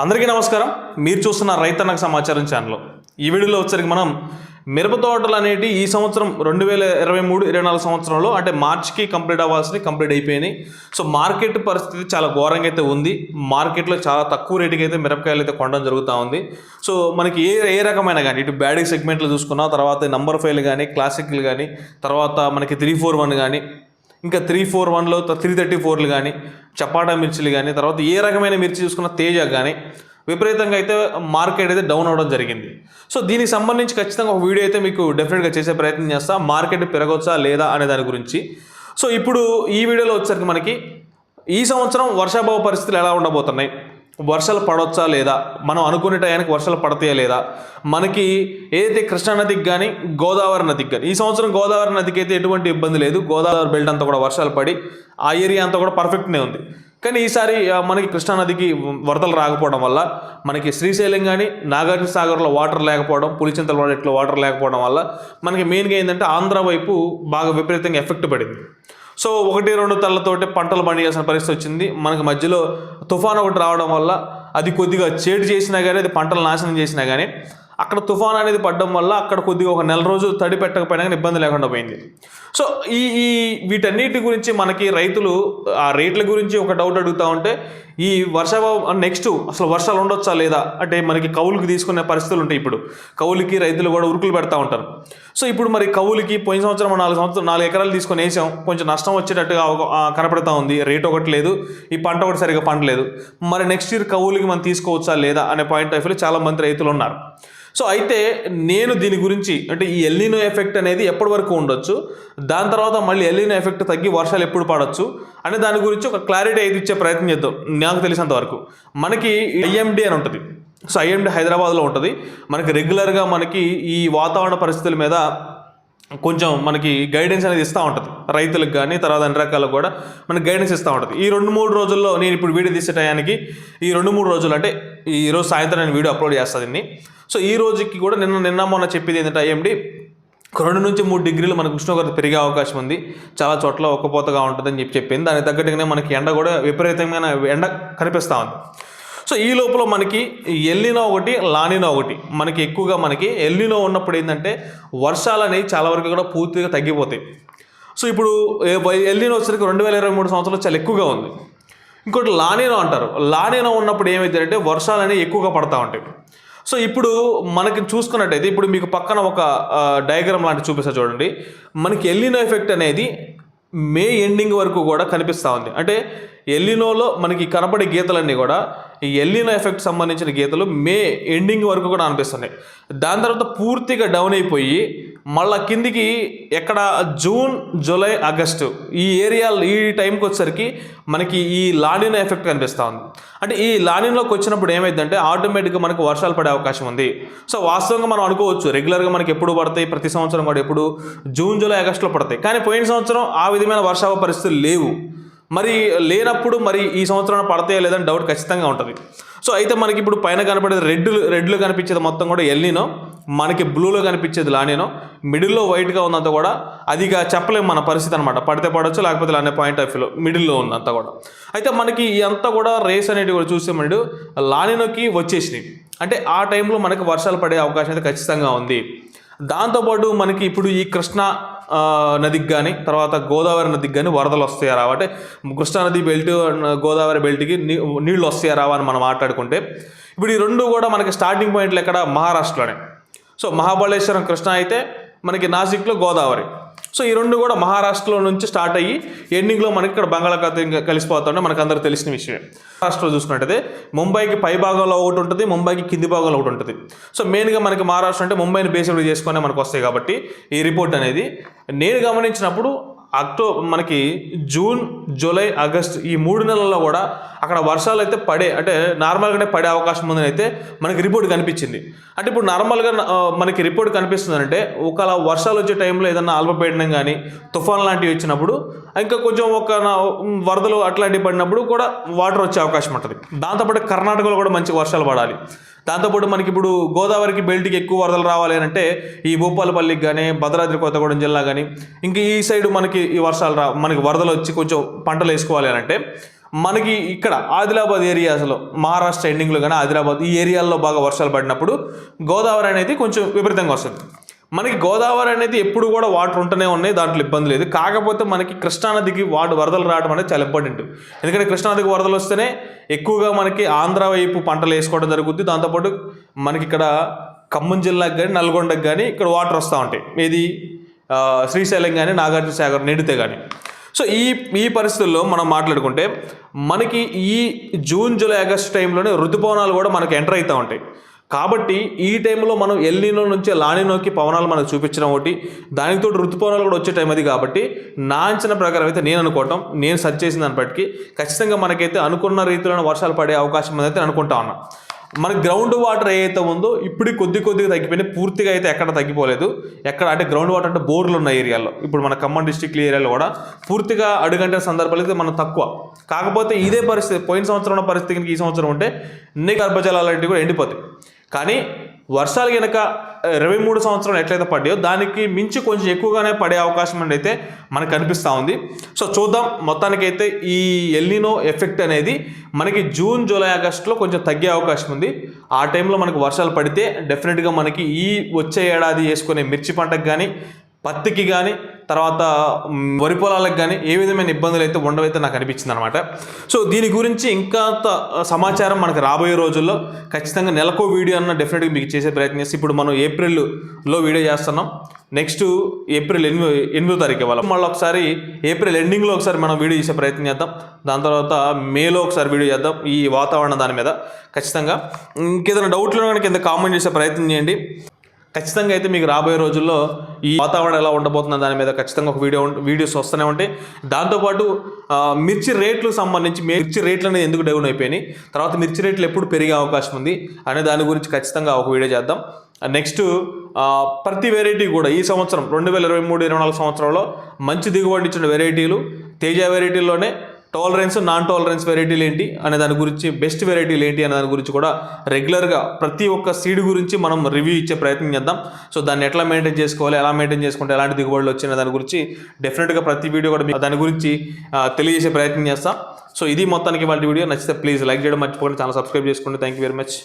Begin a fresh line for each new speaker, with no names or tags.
అందరికీ నమస్కారం. మీరు చూస్తున్న రైతన్నకు సమాచారం ఛానల్. ఈ వీడియోలో వచ్చరికి మనం మిరప తోటలు అనేటి ఈ సంవత్సరం రెండు వేల ఇరవై మూడు ఇరవై నాలుగు సంవత్సరంలో అంటే మార్చికి కంప్లీట్ అవ్వాల్సి కంప్లీట్ అయిపోయినాయి. సో మార్కెట్ పరిస్థితి చాలా ఘోరంగా అయితే ఉంది. మార్కెట్లో చాలా తక్కువ రేటుకి అయితే మిరపకాయలు అయితే కొనడం జరుగుతూ ఉంది. సో మనకి ఏ ఏ రకమైన కానీ ఇటు బ్యాడీ సెగ్మెంట్లు చూసుకున్నా తర్వాత నంబర్ ఫైవ్లు కానీ క్లాసిక్లు కానీ తర్వాత మనకి త్రీ ఫోర్ వన్ కానీ ఇంకా త్రీ ఫోర్ వన్లో త్రీ థర్టీ ఫోర్లు కానీ చపాటా మిర్చిలు కానీ తర్వాత ఏ రకమైన మిర్చి చూసుకున్న తేజ కానీ విపరీతంగా అయితే మార్కెట్ అయితే డౌన్ అవడం జరిగింది. సో దీనికి సంబంధించి ఖచ్చితంగా ఒక వీడియో అయితే మీకు డెఫినెట్గా చేసే ప్రయత్నం చేస్తా. మార్కెట్ పెరగవచ్చా లేదా అనే దాని గురించి. సో ఇప్పుడు ఈ వీడియోలో వచ్చేసరికి మనకి ఈ సంవత్సరం వర్షాభావ పరిస్థితులు ఎలా ఉండబోతున్నాయి? వర్షాలు పడవచ్చా లేదా? మనం అనుకునే టయానికి వర్షాలు పడతాయా లేదా? మనకి ఏదైతే కృష్ణా నదికి కానీ గోదావరి నదికి కానీ ఈ సంవత్సరం గోదావరి నదికి అయితే ఎటువంటి ఇబ్బంది లేదు. గోదావరి బెల్ట్ అంతా కూడా వర్షాలు పడి ఆ ఏరియా అంతా కూడా పర్ఫెక్ట్నే ఉంది. కానీ ఈసారి మనకి కృష్ణా నదికి వరదలు రాకపోవడం వల్ల మనకి శ్రీశైలం కానీ నాగార్జున సాగర్లో వాటర్ లేకపోవడం పులిచింతల ప్రాజెక్టులో వాటర్ లేకపోవడం వల్ల మనకి మెయిన్గా ఏంటంటే ఆంధ్ర వైపు బాగా విపరీతంగా ఎఫెక్ట్ పడింది. సో ఒకటి రెండు తల్లతోటి పంటలు పండియాల్సిన పరిస్థితి వచ్చింది. మనకి మధ్యలో తుఫాన్ ఒకటి రావడం వల్ల అది కొద్దిగా చేటు చేసినా కానీ అది పంటలు నాశనం చేసినా కానీ అక్కడ తుఫాన్ అనేది పడడం వల్ల అక్కడ కొద్దిగా ఒక నెల రోజులు తడి పెట్టకపోయినా కానీ ఇబ్బంది లేకుండా పోయింది. సో ఈ ఈ వీటన్నిటి గురించి మనకి రైతులు ఆ రేట్ల గురించి ఒక డౌట్ అడుగుతూ ఉంటే ఈ వర్షాభావం నెక్స్ట్ అసలు వర్షాలు ఉండొచ్చా లేదా? అంటే మనకి కౌలుకి తీసుకునే పరిస్థితులు ఉంటాయి ఇప్పుడు. కౌలుకి రైతులు కూడా ఉరుకులు పెడతా ఉంటారు. సో ఇప్పుడు మరి కౌలుకి పోయిన సంవత్సరం నాలుగు సంవత్సరం నాలుగు ఎకరాలు తీసుకొని వేసాం. కొంచెం నష్టం వచ్చేటట్టుగా ఒక- కనపడతా ఉంది. రేట్ ఒకటి లేదు. ఈ పంట ఒకటి సరిగా పండలేదు. మరి నెక్స్ట్ ఇయర్ కౌలుకి మనం తీసుకోవచ్చా లేదా అనే పాయింట్ ఆఫ్ వ్యూలో చాలా మంది రైతులు ఉన్నారు. సో అయితే నేను దీని గురించి అంటే ఈ ఎల్లినో ఎఫెక్ట్ అనేది ఎప్పటి వరకు ఉండొచ్చు? దాని తర్వాత మళ్ళీ ఎల్లినో ఎఫెక్ట్ తగ్గి వర్షాలు ఎప్పుడు పడవచ్చు అనే దాని గురించి ఒక క్లారిటీ అయితే ఇచ్చే ప్రయత్నం చేద్దాం. నాకు తెలిసినంత వరకు. మనకి ఐఎండి అని ఉంటుంది. సో ఐఎండి హైదరాబాద్లో ఉంటుంది. మనకి రెగ్యులర్గా మనకి ఈ వాతావరణ పరిస్థితుల మీద కొంచెం మనకి గైడెన్స్ అనేది ఇస్తూ ఉంటుంది. రైతులకు కానీ తర్వాత అన్ని రకాలకు కూడా మనకి గైడెన్స్ ఇస్తూ ఉంటుంది. ఈ రెండు మూడు రోజుల్లో నేను ఇప్పుడు వీడియో తీసే టయానికి ఈ రెండు మూడు రోజులు అంటే ఈ రోజు సాయంత్రం నేను వీడియో అప్లోడ్ చేస్తాను దీన్ని. సో ఈ రోజుకి కూడా నిన్న నిన్న మొన్న చెప్పింది ఏంటంటే ఐఎండి రెండు నుంచి మూడు డిగ్రీలు మనకు ఉష్ణోగ్రత పెరిగే అవకాశం ఉంది. చాలా చోట్ల ఒక్కపోతగా ఉంటుందని చెప్పి చెప్పింది. దానికి తగ్గట్టుగానే మనకి ఎండ కూడా విపరీతమైన ఎండ కనిపిస్తూ ఉంది. సో ఈ లోపల మనకి ఎల్లినో ఒకటి లానినో ఒకటి. మనకి ఎక్కువగా మనకి ఎల్లినో ఉన్నప్పుడు ఏంటంటే వర్షాలు అనేవి చాలా వరకు కూడా పూర్తిగా తగ్గిపోతాయి. సో ఇప్పుడు ఎల్లినో వచ్చరికి రెండు వేల ఇరవై మూడు సంవత్సరాలు చాలా ఎక్కువగా ఉంది. ఇంకోటి లానినో అంటారు. లానినో ఉన్నప్పుడు ఏమైందంటే వర్షాలు అనేవి ఎక్కువగా పడతా ఉంటాయి. సో ఇప్పుడు మనకి చూసుకున్నట్టయితే ఇప్పుడు మీకు పక్కన ఒక డయాగ్రామ్ లాంటి చూపిస్తా చూడండి. మనకి ఎల్లినో ఎఫెక్ట్ అనేది మే ఎండింగ్ వరకు కూడా కనిపిస్తూ ఉంది. అంటే ఎల్లినోలో మనకి కనపడే గీతలన్నీ కూడా ఈ ఎల్లినో ఎఫెక్ట్ సంబంధించిన గీతలు మే ఎండింగ్ వరకు కూడా అనిపిస్తున్నాయి. దాని తర్వాత పూర్తిగా డౌన్ అయిపోయి మళ్ళా కిందికి ఎక్కడ జూన్ జూలై ఆగస్టు ఈ ఏరియా ఈ టైంకి వచ్చేసరికి మనకి ఈ లానినో ఎఫెక్ట్ కనిపిస్తూ ఉంది. అంటే ఈ లానిన్లోకి వచ్చినప్పుడు ఏమైందంటే ఆటోమేటిక్గా మనకు వర్షాలు పడే అవకాశం ఉంది. సో వాస్తవంగా మనం అనుకోవచ్చు రెగ్యులర్గా మనకి ఎప్పుడు పడతాయి ప్రతి సంవత్సరం కూడా ఎప్పుడు జూన్ జూలై ఆగస్టులో పడతాయి. కానీ పోయిన సంవత్సరం ఆ విధమైన వర్షాభ పరిస్థితులు లేవు. మరి లేనప్పుడు మరి ఈ సంవత్సరం పడతాయా లేదని డౌట్ ఖచ్చితంగా ఉంటుంది. సో అయితే మనకి ఇప్పుడు పైన కనపడేది రెడ్ రెడ్లో కనిపించేది మొత్తం కూడా ఎల్లినో మనకి బ్లూలో కనిపించేది లానినో మిడిల్లో వైట్గా ఉన్నంత కూడా అదిగా చెప్పలేము మన పరిస్థితి అనమాట పడితే పడవచ్చు లేకపోతే లానే పాయింట్ ఆఫ్ వ్యూలో మిడిల్లో ఉన్నంత కూడా. అయితే మనకి అంతా కూడా రేస్ అనేటివి కూడా చూస్తే మనడు లానినోకి వచ్చేసినాయి. అంటే ఆ టైంలో మనకి వర్షాలు పడే అవకాశం అయితే ఖచ్చితంగా ఉంది. దాంతోపాటు మనకి ఇప్పుడు ఈ కృష్ణ నదికి కానీ తర్వాత గోదావరి నదికి కానీ వరదలు వస్తాయా రావా అంటే కృష్ణానది బెల్ట్ గోదావరి బెల్ట్కి నీ నీళ్ళు వస్తాయా రావా అని మనం మాట్లాడుకుంటే ఇప్పుడు ఈ రెండు కూడా మనకి స్టార్టింగ్ పాయింట్లు ఎక్కడ? మహారాష్ట్రలోనే. సో మహాబలేశ్వరం కృష్ణ అయితే మనకి నాసిక్లో గోదావరి. సో ఈ రెండు కూడా మహారాష్ట్రలో నుంచి స్టార్ట్ అయ్యి ఎండింగ్లో మనకి ఇక్కడ బంగాళాఖాతం కలిసిపోతుంటే మనకు అందరూ తెలిసిన విషయమే. మహారాష్ట్రలో చూసుకున్నట్టయితే ముంబైకి పై భాగంలో ఒకటి ఉంటుంది ముంబైకి కింది భాగంలో ఒకటి ఉంటుంది. సో మెయిన్గా మనకి మహారాష్ట్ర అంటే ముంబైని బేసిడ్ చేసుకునే మనకు వస్తాయి కాబట్టి ఈ రిపోర్ట్ అనేది నేను గమనించినప్పుడు అక్టో మనకి జూన్ జూలై ఆగస్ట్ ఈ మూడు నెలల్లో కూడా అక్కడ వర్షాలు అయితే పడే అంటే నార్మల్గానే పడే అవకాశం ఉందని అయితే మనకి రిపోర్ట్ కనిపించింది. అంటే ఇప్పుడు నార్మల్గా మనకి రిపోర్ట్ కనిపిస్తుందంటే ఒకవేళ వర్షాలు వచ్చే టైంలో ఏదన్నా అల్పపీడనం కానీ తుఫాన్ లాంటివి వచ్చినప్పుడు ఇంకా కొంచెం ఒక నా- వరదలు అట్లాంటివి పడినప్పుడు కూడా వాటర్ వచ్చే అవకాశం ఉంటుంది. దాంతోపాటు కర్ణాటకలో కూడా మంచి వర్షాలు పడాలి. దాంతోపాటు మనకి ఇప్పుడు గోదావరికి బెల్ట్కి ఎక్కువ వరదలు రావాలి అని అంటే ఈ భూపాలపల్లికి కానీ భద్రాద్రి కొత్తగూడెం జిల్లా కానీ ఇంకా ఈ సైడ్ మనకి ఈ వర్షాలు రా మనకి వరదలు వచ్చి కొంచెం పంటలు వేసుకోవాలి అని అంటే మనకి ఇక్కడ ఆదిలాబాద్ ఏరియాస్లో మహారాష్ట్ర ఎండింగ్లో కానీ ఆదిలాబాద్ ఈ ఏరియాల్లో బాగా వర్షాలు పడినప్పుడు గోదావరి అనేది కొంచెం విపరీతంగా వస్తుంది. మనకి గోదావరి అనేది ఎప్పుడు కూడా వాటర్ ఉంటూనే ఉన్నాయి దాంట్లో ఇబ్బంది లేదు. కాకపోతే మనకి కృష్ణానదికి వాటర్ వరదలు రావడం అనేది చాలా ఇంపార్టెంట్ ఎందుకంటే కృష్ణానదికి వరదలు వస్తేనే ఎక్కువగా మనకి ఆంధ్ర వైపు పంటలు వేసుకోవడం జరుగుద్ది. దాంతోపాటు మనకి ఇక్కడ ఖమ్మం జిల్లాకి కానీ నల్గొండకు కానీ ఇక్కడ వాటర్ వస్తూ ఉంటాయి. ఇది శ్రీశైలం కానీ నాగార్జున సాగర్ నిండితే కానీ సో ఈ ఈ పరిస్థితుల్లో మనం మాట్లాడుకుంటే మనకి ఈ జూన్ జూలై ఆగస్ట్ టైంలోనే ఋతుపవనాలు కూడా మనకి ఎంటర్ అవుతూ ఉంటాయి. కాబట్టి ఈ టైంలో మనం ఎల్నీనో నుంచి లానినోకి పవనాలు మనకు చూపించడం ఒకటి దానితో ఋతుపవనాలు కూడా వచ్చే టైం అది కాబట్టి నా అంచనా ప్రకారం అయితే నేను అనుకోవటం నేను సజ్ చేసిన దాన్ని బట్టి ఖచ్చితంగా మనకైతే అనుకున్న రీతిలోనే వర్షాలు పడే అవకాశం ఉందైతే అనుకుంటా ఉన్నా. మన గ్రౌండ్ వాటర్ ఏదైతే ఉందో ఇప్పుడు కొద్ది కొద్దిగా తగ్గిపోయినాయి పూర్తిగా అయితే ఎక్కడ తగ్గిపోలేదు. ఎక్కడ అంటే గ్రౌండ్ వాటర్ అంటే బోర్లు ఉన్న ఏరియాలో. ఇప్పుడు మన ఖమ్మం డిస్టిక్ ఏరియాలో కూడా పూర్తిగా అడుగంటే సందర్భాలు అయితే మనం తక్కువ. కాకపోతే ఇదే పరిస్థితి పోయిన సంవత్సరం ఉన్న పరిస్థితికి ఈ సంవత్సరం ఉంటే అన్ని గర్భజలాలు లాంటివి కూడా ఎండిపోతాయి. కానీ వర్షాలు కనుక ఇరవై మూడు సంవత్సరాలు ఎట్లయితే పడ్డాయో దానికి మించి కొంచెం ఎక్కువగానే పడే అవకాశం అనేది అయితే మనకు కనిపిస్తూ ఉంది. సో చూద్దాం మొత్తానికైతే ఈ ఎల్నినో ఎఫెక్ట్ అనేది మనకి జూన్ జూలై ఆగస్టులో కొంచెం తగ్గే అవకాశం ఉంది. ఆ టైంలో మనకు వర్షాలు పడితే డెఫినెట్గా మనకి ఈ వచ్చే ఏడాది వేసుకునే మిర్చి పంటకు కానీ పత్తికి కానీ తర్వాత వరి పొలాలకు కానీ ఏ విధమైన ఇబ్బందులు అయితే ఉండవైతే నాకు అనిపించింది అనమాట సో దీని గురించి ఇంకా సమాచారం మనకు రాబోయే రోజుల్లో ఖచ్చితంగా నెలకో వీడియో అన్న డెఫినెట్గా మీకు చేసే ప్రయత్నం చేసి ఇప్పుడు మనం ఏప్రిల్లో వీడియో చేస్తున్నాం. నెక్స్ట్ ఏప్రిల్ ఎనిమిది ఎనిమిదో తారీఖు ఇవ్వాలి. మళ్ళీ ఒకసారి ఏప్రిల్ ఎండింగ్లో ఒకసారి మనం వీడియో చేసే ప్రయత్నం చేద్దాం. దాని తర్వాత మేలో ఒకసారి వీడియో చేద్దాం. ఈ వాతావరణం దాని మీద ఖచ్చితంగా. ఇంకేదైనా డౌట్లు కనుక కింద కామెంట్ చేసే ప్రయత్నం చేయండి. ఖచ్చితంగా అయితే మీకు రాబోయే రోజుల్లో ఈ వాతావరణం ఎలా ఉండబోతున్న దాని మీద ఖచ్చితంగా ఒక వీడియో వీడియోస్ వస్తూనే ఉంటాయి. దాంతోపాటు మిర్చి రేట్లు సంబంధించి మిర్చి రేట్లు అనేది ఎందుకు డౌన్ అయిపోయినాయి? తర్వాత మిర్చి రేట్లు ఎప్పుడు పెరిగే అవకాశం ఉంది అనే దాని గురించి ఖచ్చితంగా ఒక వీడియో చేద్దాం. నెక్స్ట్ ప్రతి వెరైటీ కూడా ఈ సంవత్సరం రెండు వేల ఇరవై మూడు ఇరవై నాలుగు సంవత్సరంలో మంచి దిగుబడి ఇచ్చిన వెరైటీలు తేజ వెరైటీలోనే టాలరెన్స్ నాన్ టాలరెన్స్ వెరైటీలు ఏంటి? అనే దాని గురించి బెస్ట్ వెరైటీలు ఏంటి? అనే దాని గురించి కూడా రెగ్యులర్గా ప్రతి ఒక్క సీడ్ గురించి మనం రివ్యూ ఇచ్చే ప్రయత్నం చేద్దాం. సో దాన్ని ఎట్లా మెయింటైన్ చేసుకోవాలి? ఎలా మెయింటైన్ చేసుకుంటే ఎలాంటి దిగుబడులు వచ్చిన దాని గురించి డెఫినెట్గా ప్రతి వీడియో కూడా దాని గురించి తెలియజేసే ప్రయత్నం చేస్తాం. సో ఇది మొత్తానికి వాళ్ళ వీడియో. నచ్చితే ప్లీజ్ లైక్ చేయడం మర్చిపోకండి. ఛానల్ సబ్స్క్రైబ్ చేసుకోండి. Thank you very much